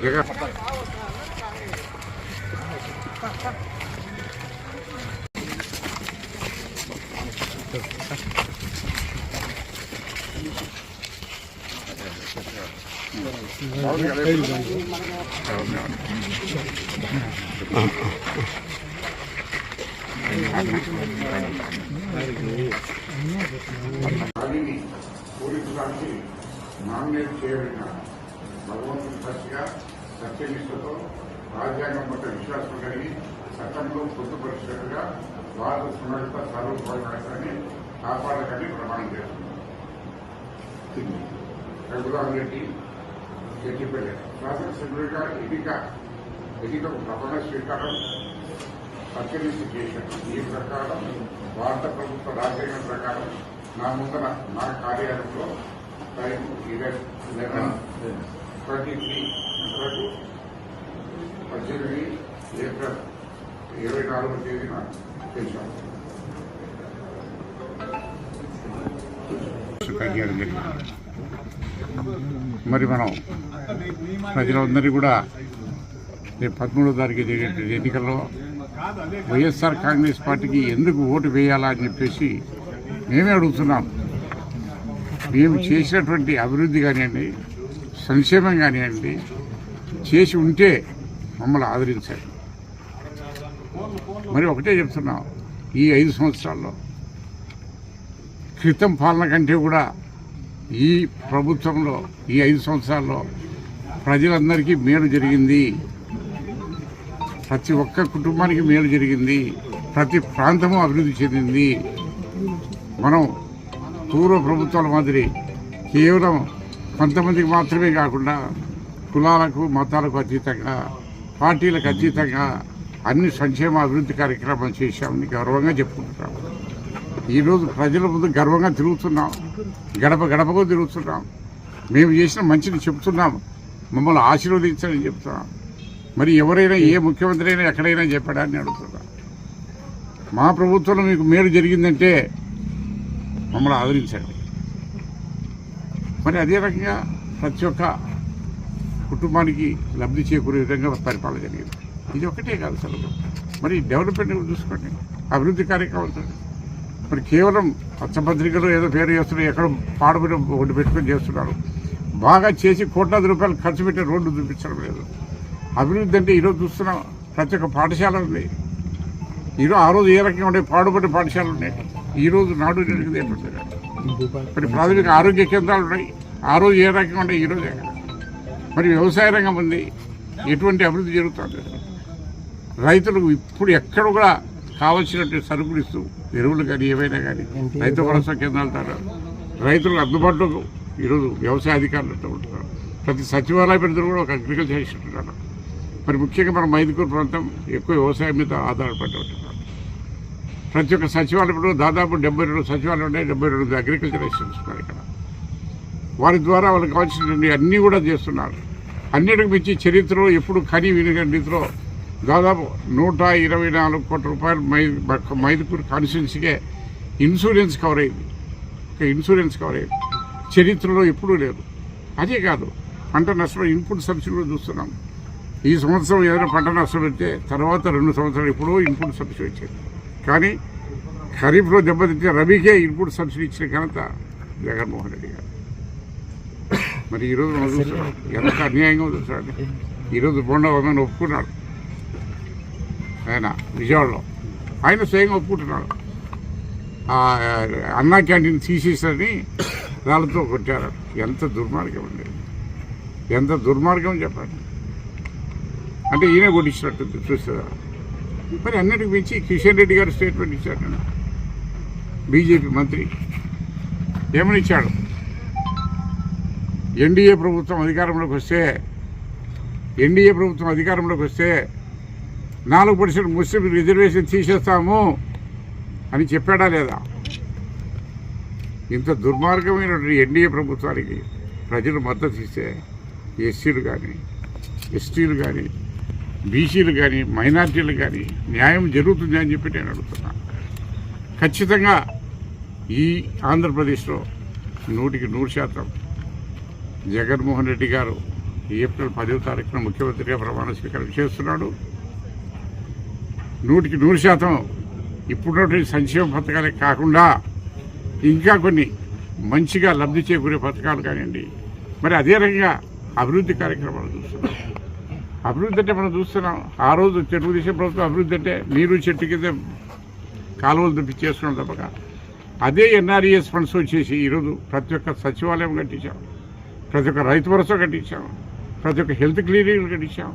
Llega. Thank you. పూరించడానికి nominate చేయబడిన భగవంతుని సాక్షిగా సత్యనిష్టతో రాజ్యాంగం పట్ల విశ్వాసం కలిగి చట్టంలో పొందుపరిచినట్టుగా భారత సున్నిత సార్వభౌమాన్ని కాపాడకని ప్రమాణం చేస్తున్నారు రఘురామ్ రెడ్డి చెట్టిపల్లి శాసనసభ్యుడిగా ఎన్నిక ఎన్నికకు ప్రమాణ స్వీకారం సత్యనిష్ట చేశాను ఈ ప్రకారం భారత ప్రభుత్వ రాజ్యాంగం ప్రకారం నా ముందర నా కార్యాలయంలో టైం ఇరవై ట్వంటీ త్రీ వరకు పద్దెనిమిది ఏప్రిల్ ఇరవై నాలుగవ తేదీన చేశాను మరి మనం ప్రజలందరినీ కూడా రేపు పదమూడో తారీఖు జరిగేటువంటి ఎన్నికల్లో వైఎస్ఆర్ కాంగ్రెస్ పార్టీకి ఎందుకు ఓటు వేయాలా అని చెప్పేసి మేమే అడుగుతున్నాం. మేము చేసినటువంటి అభివృద్ధి కానివ్వండి సంక్షేమం కానివ్వండి చేసి ఉంటే మమ్మల్ని ఆదరించారు. మరి ఒకటే చెప్తున్నాం ఈ ఐదు సంవత్సరాల్లో క్రితం పాలన కంటే కూడా ఈ ప్రభుత్వంలో ఈ ఐదు సంవత్సరాల్లో ప్రజలందరికీ మేలు జరిగింది. ప్రతి ఒక్క కుటుంబానికి మేలు జరిగింది. ప్రతి ప్రాంతము అభివృద్ధి చెందింది. మనం పూర్వ ప్రభుత్వాల మాదిరి కేవలం కొంతమందికి మాత్రమే కాకుండా కులాలకు మతాలకు అతీతంగా పార్టీలకు అతీతంగా అన్ని సంక్షేమ అభివృద్ధి కార్యక్రమాలు చేశామని గౌరవంగా చెప్పుకుంటున్నాము. ఈరోజు ప్రజల ముందు గర్వంగా తిరుగుతున్నాం. గడప గడపకు తిరుగుతున్నాం. మేము చేసిన మంచిని చెప్తున్నాం. మమ్మల్ని ఆశీర్వదించాలని చెప్తున్నాం. మరి ఎవరైనా ఏ ముఖ్యమంత్రి అయినా ఎక్కడైనా చెప్పాడని అడుగుతున్నా. మా ప్రభుత్వంలో మీకు మేలు జరిగిందంటే మమ్మల్ని ఆదరించండి. మరి అదే రకంగా ప్రతి ఒక్క కుటుంబానికి లబ్ధి చేకూరే విధంగా పరిపాలన జరిగింది. ఇది ఒకటే కాదు అసలు మరి డెవలప్మెంట్ చూసుకోండి. అభివృద్ధి కార్యక్రమాలు మరి కేవలం పచ్చపత్రికలు ఏదో పేరు చేస్తున్నారు ఎక్కడ పాడుబడి ఒకటి పెట్టుకొని చేస్తున్నారు. బాగా చేసి కోట్లాది రూపాయలు ఖర్చు పెట్టి రోడ్డు చూపించడం లేదు. అభివృద్ధి అంటే ఈరోజు చూస్తున్నాం ప్రతి ఒక్క పాఠశాల ఉంది. ఈరోజు ఆ రోజు ఏ రకంగా ఉండే పాడుబడి పాఠశాలలు ఉన్నాయి? ఈ రోజు నాడు ఏర్పడుతుంది మరి ప్రాథమిక ఆరోగ్య కేంద్రాలు ఉన్నాయి. ఆ రోజు ఏ రకంగా ఉండే ఈ రోజు ఎక్కడ? మరి వ్యవసాయ రంగం ఉంది. ఎటువంటి అభివృద్ధి జరుగుతుంది? రైతులకు ఇప్పుడు ఎక్కడ కూడా కావలసినట్టు సరుకులు ఇస్తూ ఎరువులు కానీ ఏవైనా కానీ రైతు భరోసా కేంద్రాల ద్వారా రైతులకు అందుబాటులో ఈరోజు వ్యవసాయ అధికారులు ఉంటూ ఉంటున్నారు ప్రతి సచివాలయ పరిధిలో కూడా ఒక అగ్రికల్చర్ ఇస్తున్నారు మరి ముఖ్యంగా మన మైదుకూరు ప్రాంతం ఎక్కువ వ్యవసాయం మీద ఆధారపడి ఉంటున్నారు ప్రతి ఒక్క సచివాలయంలో దాదాపు డెబ్బై రెండు సచివాలయం ఉన్నాయి డెబ్బై రెండు అగ్రికల్చర్ ఉన్నారు ఇక్కడ. వారి ద్వారా వాళ్ళకి కావాల్సినటువంటి అన్నీ కూడా చేస్తున్నారు. అన్నిటికి మించి చరిత్రలో ఎప్పుడు కని వినగని రీతిలో దాదాపు నూట ఇరవై నాలుగు కోట్ల రూపాయలు మై మైదుకూరు కాన్స్టిట్యున్సీకే ఇన్సూరెన్స్ కవర్ అయింది. ఒక ఇన్సూరెన్స్ కవర్ అయింది. చరిత్రలో ఎప్పుడూ లేదు. అదే కాదు పంట నష్టం ఇన్పుట్ సబ్సిడీ కూడా చూస్తున్నాం. ఈ సంవత్సరం ఏదైనా పంట నష్టం పెడితే తర్వాత రెండు సంవత్సరాలు ఎప్పుడో ఇన్పుట్ సబ్సిడీ వచ్చేది. కానీ ఖరీఫ్లో దెబ్బతింటే రబీకే ఇన్పుట్ సబ్సిడీ ఇచ్చిన ఘనత జగన్మోహన్ రెడ్డి గారు. మరి ఈరోజు మనం చూస్తున్నాం. ఎంత అన్యాయంగా చూస్తాడు ఈరోజు బొండ వదని ఒప్పుకున్నాడు. ఆయన విజయవాడలో. ఆయన స్వయంగా ఒప్పుకుంటున్నాడు. అన్నా క్యాంటీన్ తీసేసని వాళ్ళతో కొట్టారు. ఎంత దుర్మార్గం అండి. ఎంత దుర్మార్గం చెప్పండి. అంటే ఈయన కొట్టించినట్టు చూస్తారా? మరి అన్నిటికి మించి కిషన్ రెడ్డి గారు స్టేట్మెంట్ ఇచ్చాడు నేను బీజేపీ మంత్రి ఏమని ఇచ్చాడు? ఎన్డీఏ ప్రభుత్వం అధికారంలోకి వస్తే ఎన్డీఏ ప్రభుత్వం అధికారంలోకి వస్తే నాలుగు పర్సెంట్ ముస్లిం రిజర్వేషన్ తీసేస్తాము అని చెప్పాడా లేదా? ఇంత దుర్మార్గమైనటువంటి ఎన్డీఏ ప్రభుత్వానికి ప్రజలు మద్దతు ఇస్తే ఎస్సీలు కానీ ఎస్టీలు కానీ బీసీలు కానీ మైనార్టీలు కానీ న్యాయం జరుగుతుంది అని చెప్పి నేను అడుగుతున్నా. ఖచ్చితంగా ఈ ఆంధ్రప్రదేశ్లో నూటికి నూరు శాతం జగన్మోహన్ రెడ్డి గారు ఏప్రిల్ పదో తారీఖున ముఖ్యమంత్రిగా ప్రమాణ స్వీకారం చేస్తున్నాడు. నూటికి నూరు శాతం ఇప్పుడున్నటువంటి సంక్షేమ పథకాలే కాకుండా ఇంకా కొన్ని మంచిగా లబ్ధి చేకూరే పథకాలు కానివ్వండి. మరి అదే రకంగా అభివృద్ధి కార్యక్రమాలు చూస్తున్నాం. అభివృద్ధి అంటే మనం చూస్తున్నాం. ఆ రోజు తెలుగుదేశం ప్రభుత్వం అభివృద్ధి అంటే నీరు చెట్టు కింద కాలువలు తప్పి చేస్తున్నాం తప్పక. అదే ఎన్ఆర్ఈఎస్ ఫండ్స్ వచ్చేసి ఈరోజు ప్రతి ఒక్క సచివాలయం కట్టించాం. ప్రతి ఒక్క రైతు భరోసా కట్టించాం. ప్రతి ఒక్క హెల్త్ క్లినిక్లు కట్టించాం.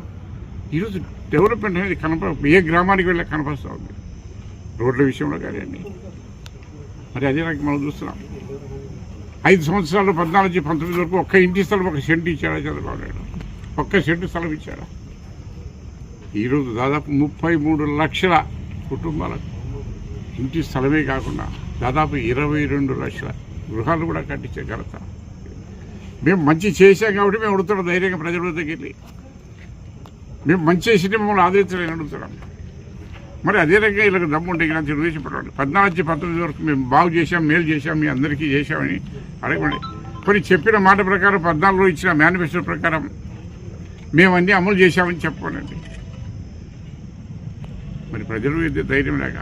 ఈరోజు డెవలప్మెంట్ అనేది కనప ఏ గ్రామానికి వెళ్ళా కనపరుస్తూ ఉంది. రోడ్ల విషయంలో కానివ్వండి. మరి అదే నాకు మనం చూస్తున్నాం. ఐదు సంవత్సరాలు పద్నాలుగు నుంచి పంతొమ్మిది వరకు ఒక్క ఇంటి స్థలం ఒక షెడ్ ఇచ్చారా చంద్రబాబు నాయుడు? ఒక్క షెడ్ స్థలం ఇచ్చారా ఈరోజు దాదాపు ముప్పై మూడు లక్షల కుటుంబాలకు ఇంటి స్థలమే కాకుండా దాదాపు ఇరవై రెండు లక్షల గృహాలు కూడా కట్టించే ఘనత. మేము మంచి చేశాం కాబట్టి మేము అడుగుతున్నాం ధైర్యంగా ప్రజల దగ్గరికి మేము మంచి చేసి మమ్మల్ని ఆదరించాలని అడుగుతున్నాం మరి అదే రకంగా వీళ్ళకి దమ్ముంటే ఇలా తెలుగుదేశం పడవండి పద్నాలుగు పంతొమ్మిది వరకు మేము బాగు చేశాం మేలు చేశాం మీ అందరికీ చేశామని అడగండి కొన్ని చెప్పిన మాట ప్రకారం పద్నాలుగులో ఇచ్చిన మేనిఫెస్టో ప్రకారం మేము అన్నీ అమలు చేశామని చెప్పండి మరి ప్రజలు ధైర్యం లేక